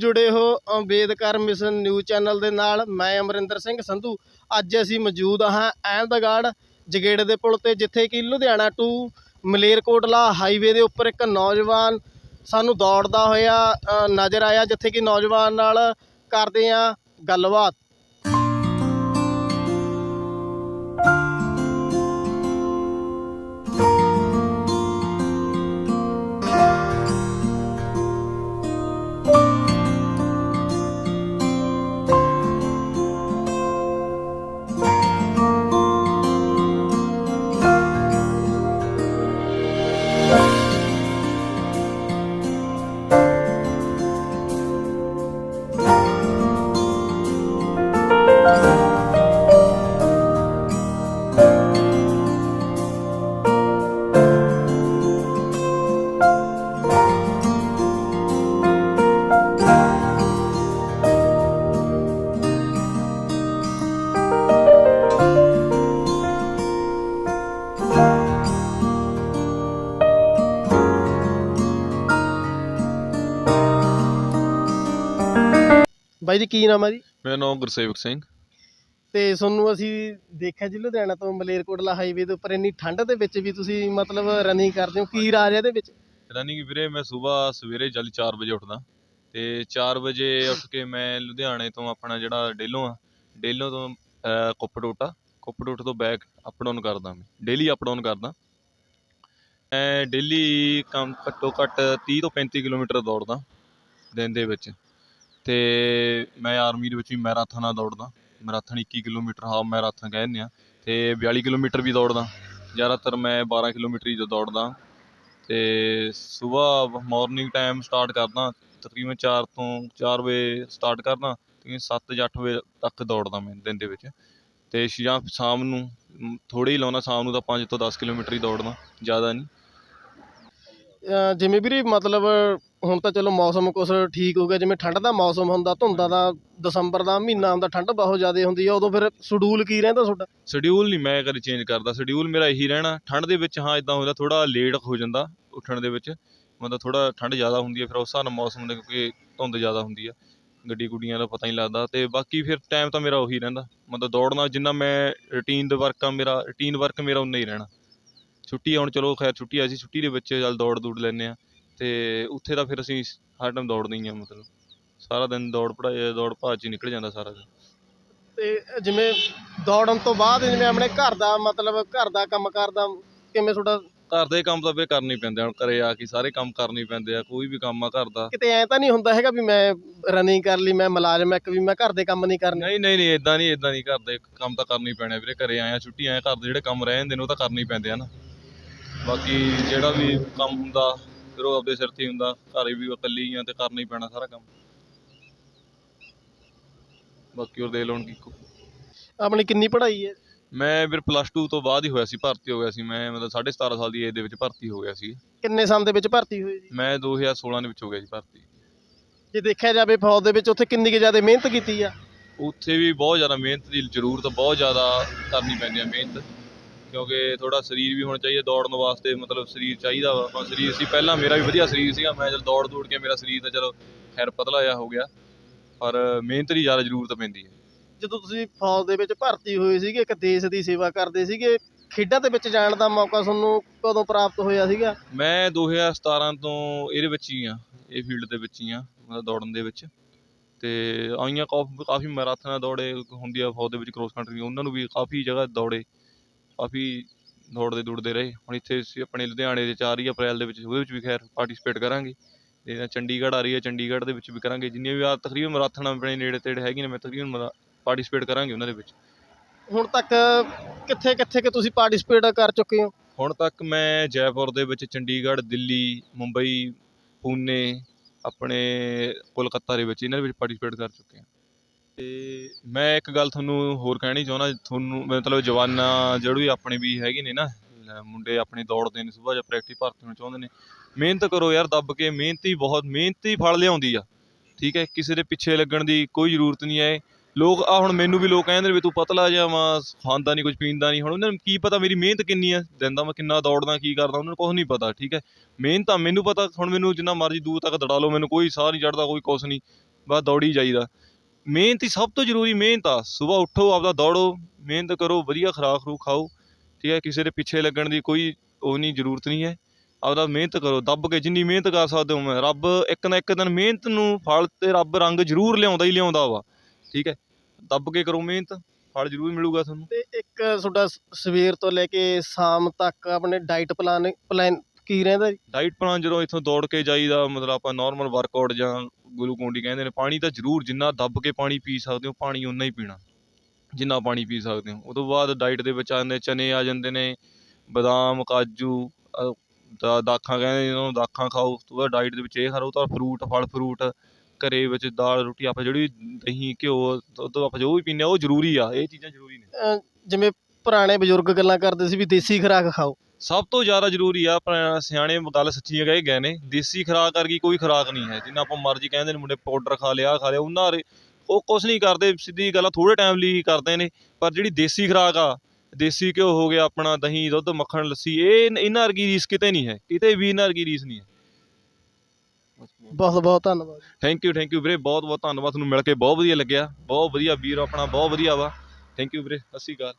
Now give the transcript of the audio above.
ਜੁੜੇ ਹੋ Ambedkar mission news channel ਦੇ ਨਾਲ। ਮੈਂ ਅਮਰਿੰਦਰ ਸਿੰਘ ਸੰਧੂ। ਅੱਜ ਅਸੀਂ ਮੌਜੂਦ ਹਾਂ ਅਹਿਮਦਗੜ੍ਹ ਜਗੇੜੇ ਦੇ ਪੁਲ ਤੇ, ਜਿੱਥੇ ਕਿ ਲੁਧਿਆਣਾ ਟੂ ਮਲੇਰਕੋਟਲਾ ਹਾਈਵੇ ਦੇ ਉੱਪਰ ਇੱਕ ਨੌਜਵਾਨ ਸਾਨੂੰ ਦੌੜਦਾ ਹੋਇਆ ਨਜ਼ਰ ਆਇਆ, ਜਿੱਥੇ ਕਿ ਨੌਜਵਾਨ ਨਾਲ ਕਰਦੇ ਹਾਂ ਗੱਲਬਾਤ। ਬਾਈ ਜੀ ਕੀ ਨਾਮ ਹੈ ਜੀ? ਮੇਰਾ ਨਾਮ ਗੁਰਸੇਵਕ ਸਿੰਘ। ਤੇ ਤੁਹਾਨੂੰ ਅਸੀਂ ਦੇਖਿਆ ਜੀ ਲੁਧਿਆਣਾ ਤੋਂ ਮਲੇਰਕੋਟਲਾ ਹਾਈਵੇ ਦੇ ਉੱਪਰ ਇੰਨੀ ਠੰਡ ਦੇ ਵਿੱਚ ਵੀ ਤੁਸੀਂ ਮਤਲਬ ਰਨਿੰਗ ਕਰਦੇ ਹੋ ਕੀ ਰਾਜ ਹੈ ਇਹਦੇ ਵਿੱਚ? ਰਨਿੰਗ ਵੀਰੇ ਮੈਂ ਸਵੇਰ ਸਵੇਰੇ ਜਲਦੀ 4 ਵਜੇ ਉੱਠਦਾ। ਤੇ 4 ਵਜੇ ਉੱਠ ਕੇ ਮੈਂ ਲੁਧਿਆਣੇ ਤੋਂ ਆਪਣਾ ਜਿਹੜਾ ਡੇਲੋਂ ਆ ਡੇਲੋਂ ਤੋਂ ਅਹ, ਕੁੱਪੜੋਟਾ ਕੁੱਪੜੋਟ ਤੋਂ ਬੈਕ ਅਪ ਡਾਊਨ ਕਰਦਾ ਮੈਂ। ਡੇਲੀ ਅਪ ਡਾਊਨ ਕਰਦਾ। ਮੈਂ ਡੇਲੀ ਕੰਮ ਘੱਟੋ ਘੱਟ 30 ਤੋਂ 35 ਕਿਲੋਮੀਟਰ ਦੌੜਦਾ ਦਿਨ ਦੇ ਵਿੱਚ। ਅਤੇ ਮੈਂ ਆਰਮੀ ਦੇ ਵਿੱਚ ਵੀ ਮੈਰਾਥਨ ਆ ਦੌੜਦਾ। ਮੈਰਾਥਨ 21 ਕਿਲੋਮੀਟਰ ਹਾਫ ਮੈਰਾਥਨ ਕਹਿ ਦਿੰਦੇ ਹਾਂ ਅਤੇ ਬਿਆਲੀ ਕਿਲੋਮੀਟਰ ਵੀ ਦੌੜਦਾ। ਜ਼ਿਆਦਾਤਰ ਮੈਂ 12 ਕਿਲੋਮੀਟਰ ਹੀ ਦੌੜਦਾ। ਅਤੇ ਸੁਬਾਹ ਮੋਰਨਿੰਗ ਟਾਈਮ ਸਟਾਰਟ ਕਰਦਾ। ਤਕਰੀਬਨ ਚਾਰ ਤੋਂ ਚਾਰ ਵਜੇ ਸਟਾਰਟ ਕਰਦਾ। ਤੇ 7 ਜਾਂ ਅੱਠ ਵਜੇ ਤੱਕ ਦੌੜਦਾ ਮੈਂ ਦਿਨ ਦੇ ਵਿੱਚ। ਅਤੇ ਜਾਂ ਸ਼ਾਮ ਨੂੰ ਥੋੜੀ ਹੀ ਲਾਉਂਦਾ ਸ਼ਾਮ ਨੂੰ ਤਾਂ ਪੰਜ ਤੋਂ ਦਸ ਕਿਲੋਮੀਟਰ ਹੀ ਦੌੜਦਾ। ਜ਼ਿਆਦਾ ਨਹੀਂ। ਜਿਵੇਂ ਵੀਰੇ ਮਤਲਬ ਹੁਣ ਤਾਂ ਚਲੋ ਮੌਸਮ ਕੁਛ ਠੀਕ ਹੋ ਗਿਆ ਜਿਵੇਂ ਠੰਡ ਦਾ ਮੌਸਮ ਹੁੰਦਾ ਧੁੰਦਾਂ ਦਾ ਦਸੰਬਰ ਦਾ ਮਹੀਨਾ ਹੁੰਦਾ ਠੰਡ ਬਹੁਤ ਜ਼ਿਆਦਾ ਹੁੰਦੀ ਆ ਉਦੋਂ ਫਿਰ ਸ਼ਡਿਊਲ ਕੀ ਰਹਿੰਦਾ ਤੁਹਾਡਾ? ਸ਼ਡਿਊਲ ਨਹੀਂ ਮੈਂ ਕਦੇ ਚੇਂਜ ਕਰਦਾ ਸ਼ਡਿਊਲ ਮੇਰਾ ਇਹੀ ਰਹਿਣਾ ਠੰਡ ਦੇ ਵਿੱਚ ਹਾਂ ਇਦਾਂ ਹੁੰਦਾ ਥੋੜਾ ਲੇਟ ਹੋ ਜਾਂਦਾ ਉੱਠਣ ਦੇ ਵਿੱਚ ਮਤਲਬ ਥੋੜਾ ਠੰਡ ਜ਼ਿਆਦਾ ਹੁੰਦੀ ਹੈ ਫਿਰ ਉਸ ਹਿਸਾਬ ਨਾਲ ਮੌਸਮ ਦੇ ਕਿਉਂਕਿ ਧੁੰਦ ਜ਼ਿਆਦਾ ਹੁੰਦੀ ਆ ਗੱਡੀ ਗੁੱਡੀਆਂ ਦਾ ਪਤਾ ਨਹੀਂ ਲੱਗਦਾ ਤੇ ਬਾਕੀ ਫਿਰ ਟਾਈਮ ਤਾਂ ਮੇਰਾ ਉਹੀ ਰਹਿੰਦਾ ਮਤਲਬ ਦੌੜਨਾ ਜਿੰਨਾ ਮੈਂ ਰੁਟੀਨ ਦਾ ਵਰਕ ਆ ਮੇਰਾ ਰੁਟੀਨ ਵਰਕ ਮੇਰਾ ਉਨਾ ਹੀ ਰਹਿਣਾ। ਛੁੱਟੀ ਆ, ਹੁਣ ਚਲੋ ਖੈਰ ਛੁੱਟੀ ਆ ਸੀ ਛੁੱਟੀ ਦੇ ਵਿੱਚ ਚੱਲ ਦੌੜ ਦੂੜ ਲੈਂਦੇ ਆ ਤੇ ਉੱਥੇ ਤਾਂ ਫਿਰ ਅਸੀਂ ਹਰ ਟਾਈਮ ਦੌੜਦੇ ਹੀ ਆ ਮਤਲਬ। ਸਾਰਾ ਦਿਨ ਦੌੜ ਪੜਾਈ ਦੌੜ ਭੱਜ 'ਚ ਹੀ ਨਿਕਲ ਜਾਂਦਾ ਸਾਰਾ ਦਿਨ। ਤੇ ਜਿਵੇਂ ਦੌੜਨ ਤੋਂ ਬਾਅਦ ਜਿਵੇਂ ਆਪਣੇ ਘਰ ਦਾ ਮਤਲਬ ਘਰ ਦਾ ਕੰਮ ਕਰਦਾ ਕਿਵੇਂ ਤੁਹਾਡਾ? ਘਰ ਦੇ ਕੰਮ ਤਾਂ ਫਿਰ ਕਰਨੇ ਹੀ ਪੈਂਦੇ ਆ ਹੁਣ ਘਰੇ ਆ ਕੇ ਸਾਰੇ ਕੰਮ ਕਰਨੇ ਹੀ ਪੈਂਦੇ ਆ ਕੋਈ ਵੀ ਕੰਮ ਆ ਘਰ ਦਾ। ਕਿਤੇ ਐ ਤਾਂ ਨਹੀਂ ਹੁੰਦਾ ਹੈਗਾ ਵੀ ਮੈਂ ਰਨਿੰਗ ਕਰ ਲਈ ਮੈਂ ਮੁਲਾਜ਼ਮ ਇੱਕ ਵੀ ਮੈਂ ਘਰ ਦੇ ਕੰਮ ਨਹੀਂ ਕਰਨੇ। ਨਹੀਂ ਨਹੀਂ ਨਹੀਂ ਇਦਾਂ ਨਹੀਂ ਇਦਾਂ ਨਹੀਂ ਘਰ ਦੇ ਕੰਮ ਤਾਂ ਕਰਨੇ ਹੀ ਪੈਣੇ ਆ ਵੀਰੇ ਘਰੇ ਆਏ ਆ ਛੁੱਟੀ ਆਏ ਆ, ਘਰ ਦੇ ਜਿਹੜੇ ਕੰਮ ਰਹਿ ਜਾਂਦੇ ਨੇ ਉਹ ਤਾਂ ਕਰਨੇ ਹੀ ਪੈਂਦੇ ਆ ਨਾ। ਬਾਕੀ ਜਿਹੜਾ ਵੀ ਕੰਮ ਹੁੰਦਾ ਫਿਰ ਉਹ ਆਪਦੇ ਸਿਰ ਤੇ ਹੀ ਹੁੰਦਾ ਘਰੇ ਵੀ ਇਕੱਲੀ ਆ ਤੇ ਕਰਨਾ ਹੀ ਪੈਣਾ ਸਾਰਾ ਕੰਮ। ਬਾਕੀ ਹੋਰ ਦੇ ਲੋਣ ਕੀ ਕੋ- ਆਪਣੀ ਕਿੰਨੀ ਪੜ੍ਹਾਈ ਹੈ? ਮੈਂ ਫਿਰ ਪਲੱਸ 2 ਤੋਂ ਬਾਅਦ ਹੀ ਹੋਇਆ ਸੀ ਭਰਤੀ ਹੋ ਗਿਆ ਸੀ। ਮੈਂ ਮਤਲਬ 17.5 ਸਾਲ ਦੀ ਏਜ ਦੇ ਵਿੱਚ ਭਰਤੀ ਹੋ ਗਿਆ ਸੀ। ਕਿੰਨੇ ਸਾਲ ਦੇ ਵਿੱਚ ਭਰਤੀ ਹੋਏ ਜੀ? ਮੈਂ 2016 ਦੇ ਵਿੱਚ ਹੋ ਗਿਆ ਸੀ ਭਰਤੀ। ਜੇ ਦੇਖਿਆ ਜਾਵੇ ਫੌਜ ਦੇ ਵਿੱਚ ਉੱਥੇ ਕਿੰਨੀ ਕੁ ਜ਼ਿਆਦਾ ਮਿਹਨਤ ਕੀਤੀ ਆ? ਉੱਥੇ ਵੀ ਬਹੁਤ ਜ਼ਿਆਦਾ ਮਿਹਨਤ ਦੀ ਜ਼ਰੂਰਤ ਬਹੁਤ ਜ਼ਿਆਦਾ ਕਰਨੀ ਪੈਂਦੀ ਹੈ ਮਿਹਨਤ। ਕਿਉਂਕਿ ਥੋੜਾ ਸਰੀਰ ਵੀ ਹੋਣਾ ਚਾਹੀਦਾ ਦੌੜਨ ਵਾਸਤੇ ਮਤਲਬ ਸਰੀਰ ਚਾਹੀਦਾ ਵਾ। ਆਪਾਂ ਸਰੀਰ ਸੀ ਪਹਿਲਾਂ ਮੇਰਾ ਵੀ ਵਧੀਆ ਸਰੀਰ ਸੀਗਾ। ਮੈਂ ਜਦ ਦੌੜ ਦੌੜ ਕੇ ਮੇਰਾ ਸਰੀਰ ਤਾਂ ਚਲੋ ਖੈਰ ਪਤਲਾ ਜਿਹਾ ਹੋ ਗਿਆ। ਪਰ ਮਿਹਨਤ ਦੀ ਜ਼ਿਆਦਾ ਜ਼ਰੂਰਤ ਪੈਂਦੀ ਹੈ। ਜਦੋਂ ਤੁਸੀਂ ਫੌਜ ਦੇ ਵਿੱਚ ਭਰਤੀ ਹੋਏ ਸੀਗੇ ਇੱਕ ਦੇਸ਼ ਦੀ ਸੇਵਾ ਕਰਦੇ ਸੀਗੇ ਖੇਡਾਂ ਦੇ ਵਿੱਚ ਜਾਣ ਦਾ ਮੌਕਾ ਤੁਹਾਨੂੰ ਕਦੋਂ ਪ੍ਰਾਪਤ ਹੋਇਆ ਸੀਗਾ? ਮੈਂ 2017 ਤੋਂ ਇਹਦੇ ਵਿੱਚ ਹੀ ਆ ਇਹ ਫੀਲਡ ਦੇ ਵਿੱਚ ਹੀ ਆ ਮਤਲਬ ਦੌੜਨ ਦੇ ਵਿੱਚ। ਤੇ ਆਈਆਂ ਕਾਫੀ ਮੈਰਾਥਨਾਂ ਦੌੜੇ ਹੁੰਦੀ ਆ ਫੌਜ ਦੇ ਵਿੱਚ ਕ੍ਰੋਸ ਕੰਟਰੀ ਉਹਨਾਂ ਨੂੰ ਵੀ ਕਾਫੀ ਜਗ੍ਹਾ ਦੌੜੇ। ਕਾਫੀ ਦੌੜਦੇ ਦੌੜਦੇ ਰਹੇ। ਹੁਣ ਇੱਥੇ ਅਸੀਂ ਆਪਣੇ ਲੁਧਿਆਣੇ ਦੇ 4 ਹੀ ਅਪ੍ਰੈਲ ਦੇ ਵਿੱਚ ਉਹਦੇ ਵਿੱਚ ਵੀ ਖੈਰ ਪਾਰਟਿਸਿਪੇਟ ਕਰਾਂਗੇ। ਤੇ ਨਾ ਚੰਡੀਗੜ੍ਹ ਆ ਰਹੀ ਹੈ ਚੰਡੀਗੜ੍ਹ ਦੇ ਵਿੱਚ ਵੀ ਕਰਾਂਗੇ। ਜਿੰਨੀਆਂ ਵੀ ਆ ਤਕਰੀਬਨ ਮੈਰਾਥਨਾਂ ਆਪਣੇ ਨੇੜੇ ਤੇੜੇ ਹੈਗੀਆਂ ਨੇ ਮੈਂ ਤਕਰੀਬਨ ਪਾਰਟਿਸਿਪੇਟ ਕਰਾਂਗੇ ਉਹਨਾਂ ਦੇ ਵਿੱਚ। ਹੁਣ ਤੱਕ ਕਿੱਥੇ ਕਿੱਥੇ ਕਿ ਤੁਸੀਂ ਪਾਰਟਿਸਿਪੇਟ ਕਰ ਚੁੱਕੇ ਹੋ? ਹੁਣ ਤੱਕ ਮੈਂ ਜੈਪੁਰ ਦੇ ਵਿੱਚ ਚੰਡੀਗੜ੍ਹ ਦਿੱਲੀ ਮੁੰਬਈ ਪੂਨੇ ਆਪਣੇ ਕੋਲਕਾਤਾ ਦੇ ਵਿੱਚ ਇਹਨਾਂ ਦੇ ਵਿੱਚ ਪਾਰਟਿਸਿਪੇਟ ਕਰ ਚੁੱਕੇ ਅਤੇ ਮੈਂ ਇੱਕ ਗੱਲ ਤੁਹਾਨੂੰ ਹੋਰ ਕਹਿਣੀ ਚਾਹੁੰਦਾ, ਤੁਹਾਨੂੰ ਮਤਲਬ ਜਵਾਨਾਂ ਜਿਹੜੇ ਵੀ ਆਪਣੇ ਵੀ ਹੈਗੇ ਨੇ ਨਾ ਮੁੰਡੇ ਆਪਣੇ ਦੌੜਦੇ ਨੇ, ਸੁਬਾਹ ਜਾਂ ਪ੍ਰੈਕਟਿਸ ਭਰਤੀ ਹੋਣਾ ਚਾਹੁੰਦੇ ਨੇ, ਮਿਹਨਤ ਕਰੋ ਯਾਰ, ਦੱਬ ਕੇ ਮਿਹਨਤ ਹੀ ਬਹੁਤ, ਮਿਹਨਤੀ ਫਲ ਲਿਆਉਂਦੀ ਆ, ਠੀਕ ਹੈ, ਕਿਸੇ ਦੇ ਪਿੱਛੇ ਲੱਗਣ ਦੀ ਕੋਈ ਜ਼ਰੂਰਤ ਨਹੀਂ ਹੈ। ਲੋਕ ਆ ਹੁਣ ਮੈਨੂੰ ਵੀ ਲੋਕ ਕਹਿੰਦੇ ਨੇ ਵੀ ਤੂੰ ਪਤਲਾ ਜਿਹਾ ਵਾ, ਖਾਂਦਾ ਨਹੀਂ ਕੁਝ ਪੀਂਦਾ ਨਹੀਂ ਹੁਣ ਉਹਨਾਂ ਨੂੰ ਕੀ ਪਤਾ ਮੇਰੀ ਮਿਹਨਤ ਕਿੰਨੀ ਆ ਦਿਨ ਮੈਂ ਕਿੰਨਾ ਦੌੜਦਾ, ਕੀ ਕਰਦਾ, ਉਹਨਾਂ ਨੂੰ ਕੁਝ ਨਹੀਂ ਪਤਾ, ਠੀਕ ਹੈ। ਮਿਹਨਤ ਤਾਂ ਮੈਨੂੰ ਪਤਾ, ਹੁਣ ਮੈਨੂੰ ਜਿੰਨਾ ਮਰਜ਼ੀ ਦੂਰ ਤੱਕ ਦੜਾ ਲਓ, ਮੈਨੂੰ ਕੋਈ ਸਾਹ ਨਹੀਂ ਚੜਦਾ ਕੋਈ ਕੁਛ ਨਹੀਂ ਬਸ ਦੌੜੀ ਜਾਈਦਾ। ਮਿਹਨਤ ਹੀ ਸਭ ਤੋਂ ਜ਼ਰੂਰੀ ਮਿਹਨਤ ਆ। ਸਵੇਰ ਉੱਠੋ ਆਪਦਾ ਦੌੜੋ ਮਿਹਨਤ ਕਰੋ ਵਧੀਆ ਖੁਰਾਕ ਖਰੂ ਖਾਓ ਠੀਕ ਹੈ? ਕਿਸੇ ਦੇ ਪਿੱਛੇ ਲੱਗਣ ਦੀ ਕੋਈ ਉਹ ਨਹੀਂ ਜ਼ਰੂਰਤ ਨਹੀਂ ਹੈ। ਆਪਦਾ ਮਿਹਨਤ ਕਰੋ ਦੱਬ ਕੇ ਜਿੰਨੀ ਮਿਹਨਤ ਕਰ ਸਕਦੇ ਹੋ ਮੈਂ ਰੱਬ ਇੱਕ ਨਾ ਇੱਕ ਦਿਨ ਮਿਹਨਤ ਨੂੰ ਫਲ ਤੇ ਰੱਬ ਰੰਗ ਜ਼ਰੂਰ ਲਿਆਉਂਦਾ ਹੀ ਲਿਆਉਂਦਾ ਵਾ ਠੀਕ ਹੈ? ਦੱਬ ਕੇ ਕਰੋ ਮਿਹਨਤ ਫਲ ਜ਼ਰੂਰ ਮਿਲੂਗਾ ਤੁਹਾਨੂੰ। ਤੇ ਇੱਕ ਤੁਹਾਡਾ ਸਵੇਰ ਤੋਂ ਲੈ ਕੇ ਸ਼ਾਮ ਤੱਕ ਆਪਣੇ ਡਾਈਟ ਪਲਾਨ ਪਲਾਨ ਕੀ ਰਹਿੰਦਾ ਜੀ? ਡਾਈਟ ਪਲਾਨ ਜਦੋਂ ਇੱਥੋਂ ਦੌੜ ਕੇ ਜਾਈਦਾ ਮਤਲਬ ਆਪਾਂ ਨਾਰਮਲ ਵਰਕਆਊਟ ਜਾਂ ਗਲੂਕੋਨ ਕਹਿੰਦੇ ਨੇ, ਪਾਣੀ ਤਾਂ ਜ਼ਰੂਰ ਜਿੰਨਾ ਦੱਬ ਕੇ ਪਾਣੀ ਪੀ ਸਕਦੇ ਹੋ, ਪਾਣੀ ਓਨਾ ਹੀ ਪੀਣਾ। ਜਿੰਨਾ ਪਾਣੀ ਪੀ ਸਕਦੇ ਹੋ। ਉਹ ਤੋਂ ਬਾਅਦ ਡਾਇਟ ਦੇ ਵਿੱਚ ਆਉਂਦੇ ਚਨੇ ਆ ਜਾਂਦੇ ਨੇ, ਬਦਾਮ, ਕਾਜੂ ਦਾ ਦਾਖਾਂ ਕਹਿੰਦੇ ਨੇ ਨੂੰ ਦਾਖਾਂ ਖਾਓ, ਉਸ ਤੋਂ ਬਾਅਦ ਡਾਈਟ ਦੇ ਵਿੱਚ ਇਹ ਖਾਓ ਤਾਂ ਫਰੂਟ ਫਲ ਫਰੂਟ ਘਰੇ ਵਿੱਚ ਦਾਲ, ਰੋਟੀ, ਆਪਾਂ ਜਿਹੜੀ ਦਹੀਂ, ਘਿਓ, ਦੁੱਧ ਆਪਾਂ ਜੋ ਵੀ ਪੀਂਦੇ ਆ, ਉਹ ਜ਼ਰੂਰੀ ਆ, ਇਹ ਚੀਜ਼ਾਂ ਜ਼ਰੂਰੀ ਨੇ। ਜਿਵੇਂ ਪੁਰਾਣੇ ਬਜ਼ੁਰਗ ਗੱਲਾਂ ਕਰਦੇ ਸੀ ਵੀ ਦੇਸੀ ਖੁਰਾਕ ਖਾਓ। ਸਭ ਤੋਂ ਜ਼ਿਆਦਾ ਜ਼ਰੂਰੀ ਆ ਆਪਣਾ ਸਿਆਣੇ ਗੱਲ ਸੱਚੀ ਕਹੇ ਗਏ ਨੇ ਦੇਸੀ ਖੁਰਾਕ ਵਰਗੀ ਕੋਈ ਖੁਰਾਕ ਨਹੀਂ ਹੈ ਜਿੰਨਾ ਆਪਾਂ ਮਰਜ਼ੀ ਕਹਿੰਦੇ ਨੇ ਮੁੰਡੇ ਪਾਊਡਰ ਖਾ ਲਿਆ ਆਹ ਖਾ ਲਿਆ ਉਹਨਾਂ ਬਾਰੇ ਉਹ ਕੁਛ ਨਹੀਂ ਕਰਦੇ ਸਿੱਧੀ ਗੱਲ ਆ ਥੋੜੇ ਟਾਈਮ ਲਈ ਹੀ ਕਰਦੇ ਨੇ ਪਰ ਜਿਹੜੀ ਦੇਸੀ ਖੁਰਾਕ ਆ ਦੇਸੀ ਘਿਓ ਹੋ ਗਿਆ ਆਪਣਾ ਦਹੀਂ ਦੁੱਧ ਮੱਖਣ ਲੱਸੀ ਇਹ ਇਹਨਾਂ ਵਰਗੀ ਰੀਸ ਕਿਤੇ ਨਹੀਂ ਹੈ ਕਿਤੇ ਵੀ ਇਹਨਾਂ ਵਰਗੀ ਰੀਸ ਨਹੀਂ ਹੈ। ਬਹੁਤ ਬਹੁਤ ਧੰਨਵਾਦ। ਥੈਂਕ ਯੂ ਥੈਂਕ ਯੂ ਵੀਰੇ ਬਹੁਤ ਬਹੁਤ ਧੰਨਵਾਦ ਤੁਹਾਨੂੰ ਮਿਲ ਕੇ ਬਹੁਤ ਵਧੀਆ ਲੱਗਿਆ ਬਹੁਤ ਵਧੀਆ ਵੀਰ ਆਪਣਾ ਬਹੁਤ ਵਧੀਆ ਵਾ। ਥੈਂਕ ਯੂ ਵੀਰੇ ਸਤਿ ਸ਼੍ਰੀ ਅਕਾਲ।